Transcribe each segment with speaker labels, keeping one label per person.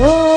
Speaker 1: હો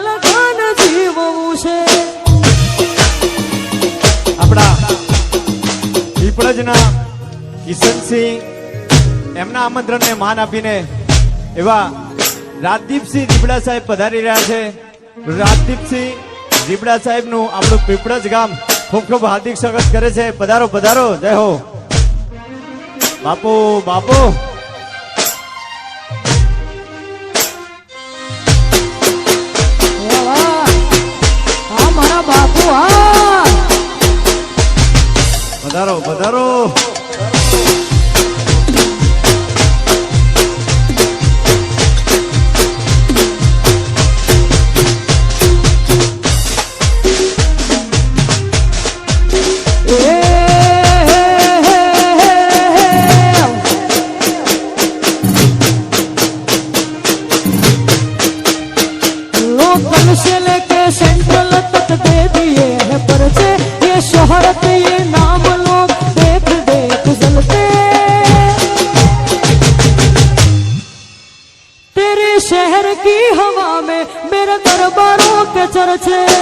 Speaker 1: લખાણ જીવવું છે.
Speaker 2: એમના આમંત્રણને માન આપીને એવા રાજદીપસિંહ દીપડા સાહેબ પધારી રહ્યા છે. રાજદીપસિંહ દીપડા સાહેબનું આપણું પીપળજ ગામ ખૂબ ખૂબ હાર્દિક સ્વાગત કરે છે. પધારો પધારો. જય હો. બાપુ બાપુ.
Speaker 1: Martin.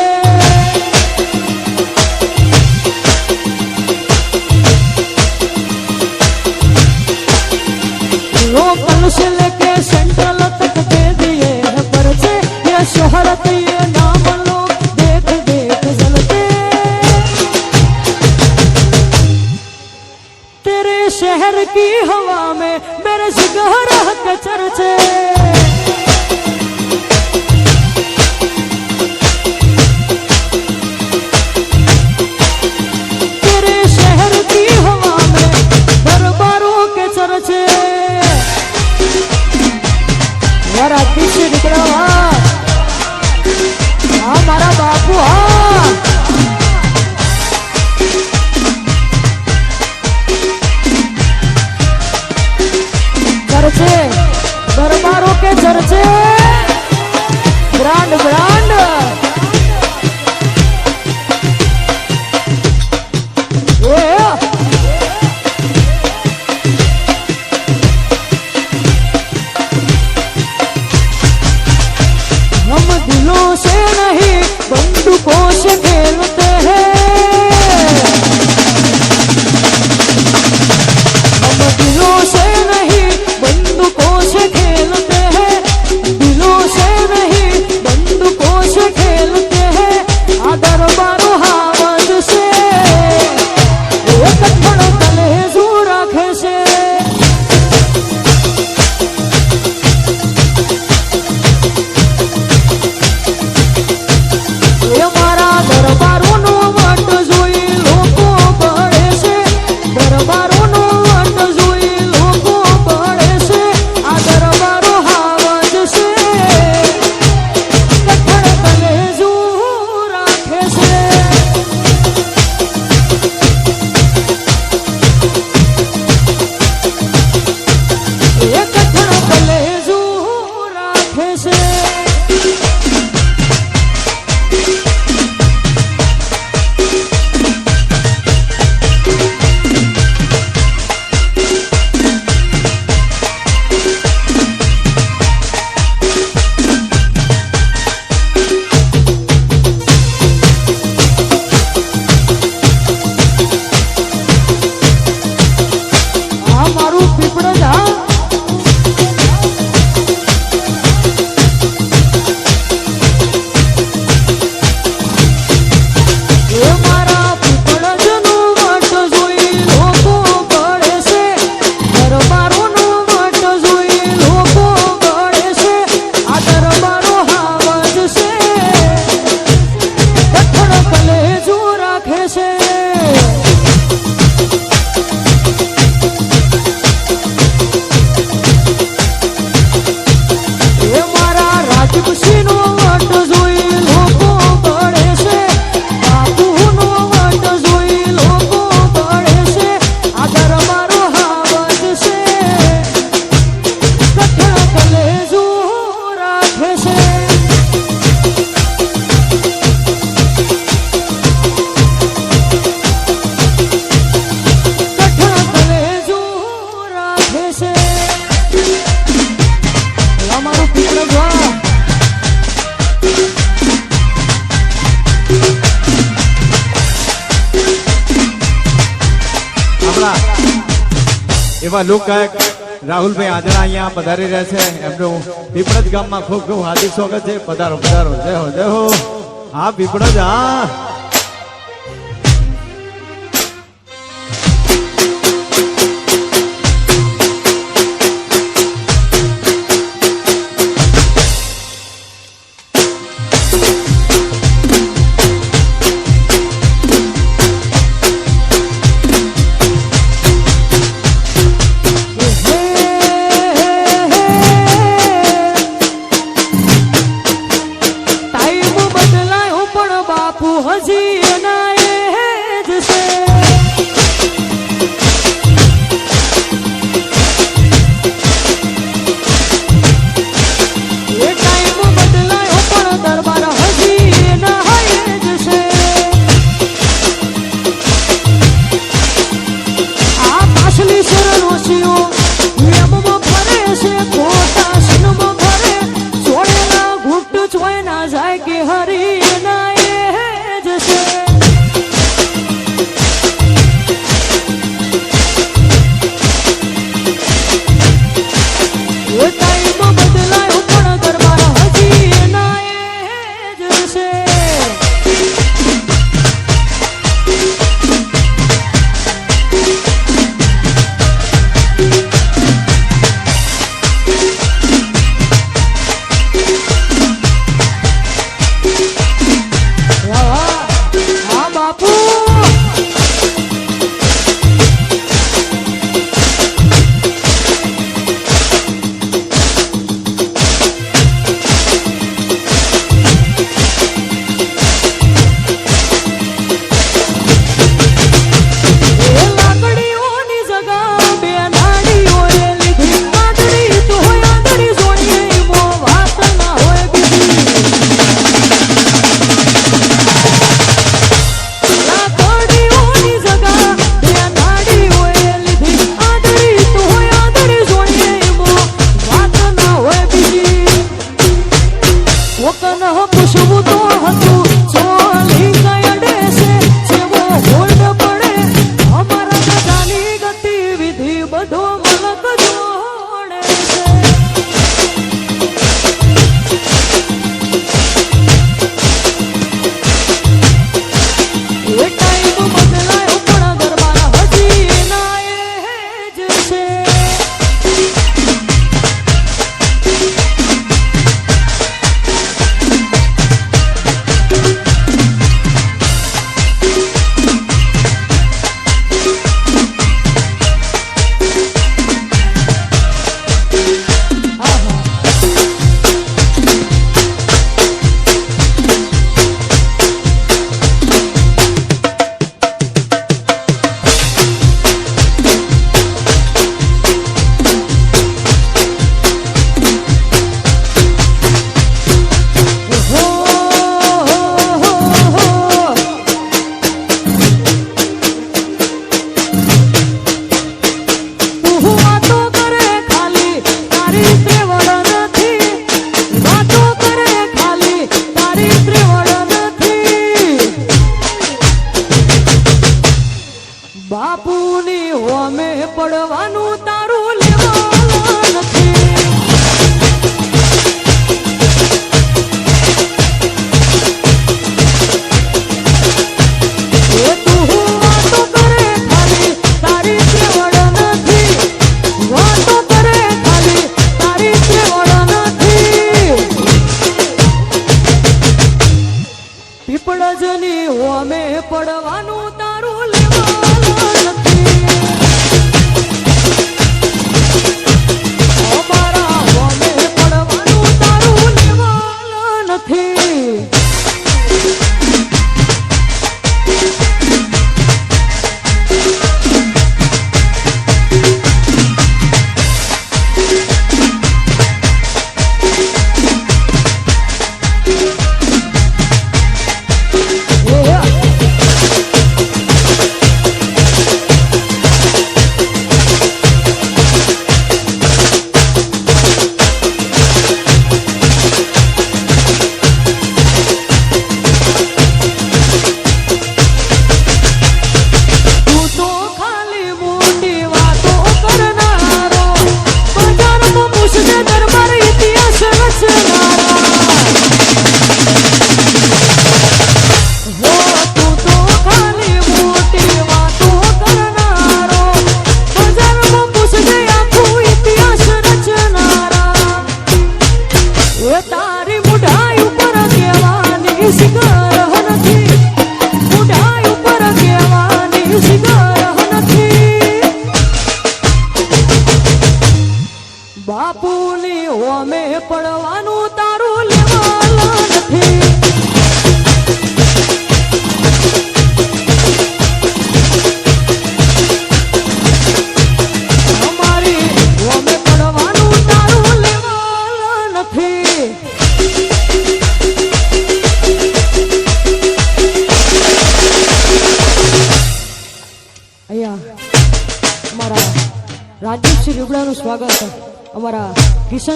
Speaker 1: એવા લોકગાયક રાહુલભાઈ આદરા અહીંયા પધારી રહ્યા છે. એમનું પીપળજ ગામમાં ખૂબ ખૂબ હાર્દિક સ્વાગત છે. પધારો પધારો. જય હો જય હો. હા પીપળજ હા.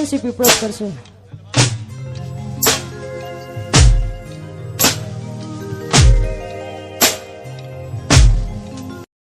Speaker 1: કિશનસિંહ પીપળજ કરશે